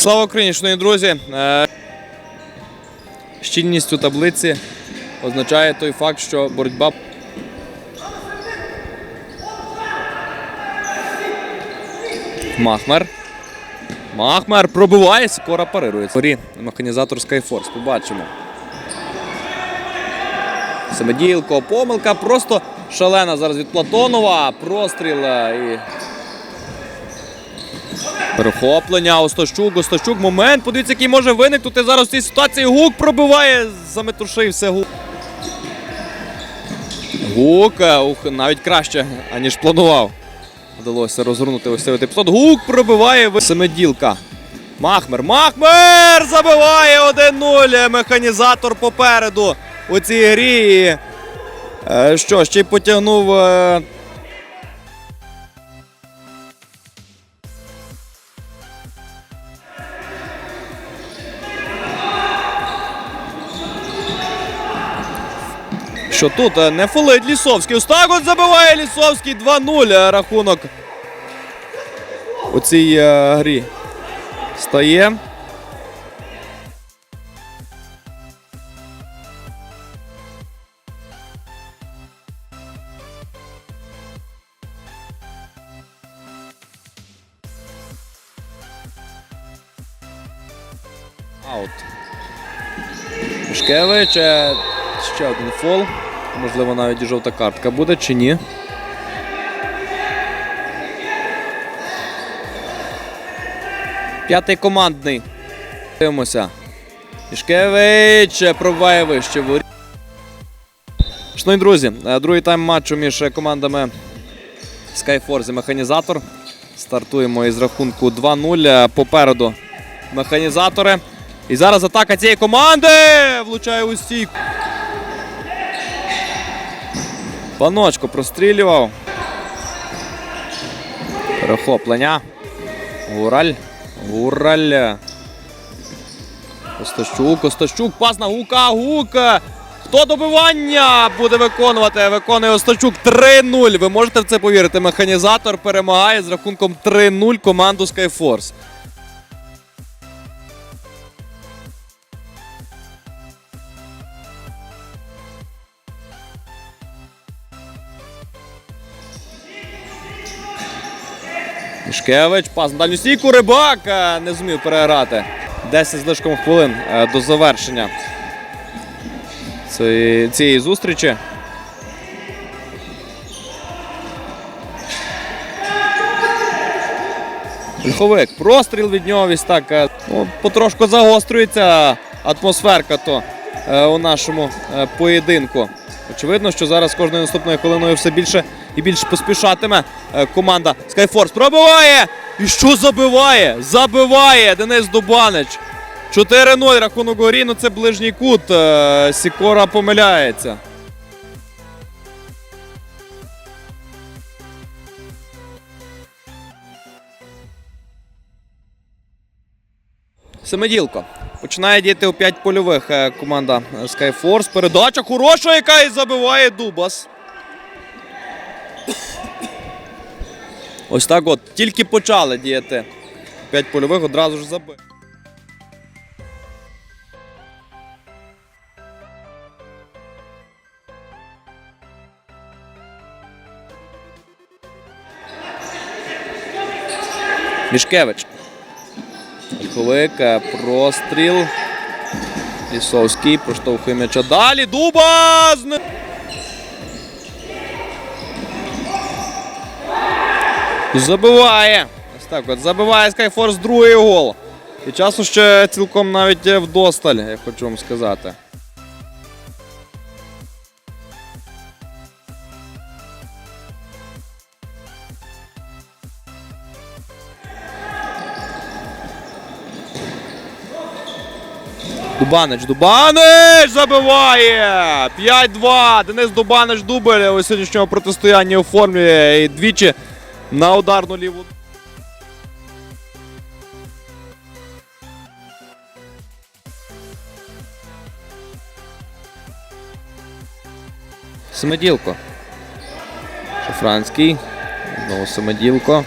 Слава Україні, шановні друзі! Е, Щільність у таблиці означає той факт, що боротьба. Махмер. Махмер пробиває, скоро парирується. Горі механізатор Skyforce. Побачимо. Самоділко, помилка просто шалена зараз від Платонова. Простріл е, і. Перехоплення, Остащук, Остащук, момент. Подивіться, який може виникнути зараз в цій ситуації. Гук пробиває, заметушився Гук. Гук, е, ух, навіть краще, аніж планував. Вдалося розгорнути ось цей епізод. Гук пробиває семиділка. Махмер. Махмер забиває 1-0. Механізатор попереду у цій грі. Е, Що, ще й потягнув. Що тут е, не фолить Лісовський. Ось так от забиває Лісовський 2-0 е, рахунок у цій е, грі. Стає. Аут. Шкевич. е, Ще один фол. Можливо, навіть і жовта картка буде чи ні. П'ятий командний. Дивимося. Мішкевич пробиває вище воріт. Шановні друзі, е, другий тайм матчу між командами Skyforce і Механізатор. Стартуємо із рахунку 2-0. Е, Попереду механізатори. І зараз атака цієї команди влучає у стійку. Паночко прострілював. Перехоплення. Гураль. Гураль. Остащук, Остащук, пас на Гука, Гука. Хто добивання буде виконувати? Виконує Остащук 3-0. Ви можете в це повірити? Механізатор перемагає з рахунком 3-0 команду Skyforce. Мішкевич, пас на дальню стійку, Рибак е, не зумів переграти. 10 з лишком хвилин е, до завершення цієї, зустрічі. Льховик, простріл від нього ось так. е, Ну, потрошку загострюється атмосферка то у нашому поєдинку. Очевидно, що зараз кожною наступною хвилиною все більше і більше поспішатиме е, команда Skyforce. Пробиває! І що забиває? Забиває Денис Дубанич. 4-0 рахунок горі, ну це ближній кут. Е, Сікора помиляється. Семиділко. Починає діяти у 5 польових е, команда Skyforce. Передача хороша, яка і забиває Дубас. Ось так от. Тільки почали діяти. 5 польових одразу ж забив. Мішкевич. Ольховик, простріл. Лісовський проштовхує м'яча далі. Дуба! Забиває. Ось так от. Забиває Skyforce другий гол. І часу ще цілком навіть вдосталь, я хочу вам сказати. Дубанич, Дубанич забиває! 5-2. Денис Дубанич дубль у сьогоднішнього протистояння оформлює і двічі на ударну ліву. Семиділко. Шафранський. Знову Семиділко.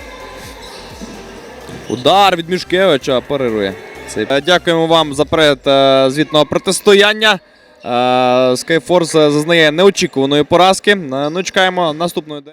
Удар від Мішкевича парирує. Е, Дякуємо вам за перед е, звітного протистояння. Е, Skyforce зазнає неочікуваної поразки. Ну, чекаємо наступної.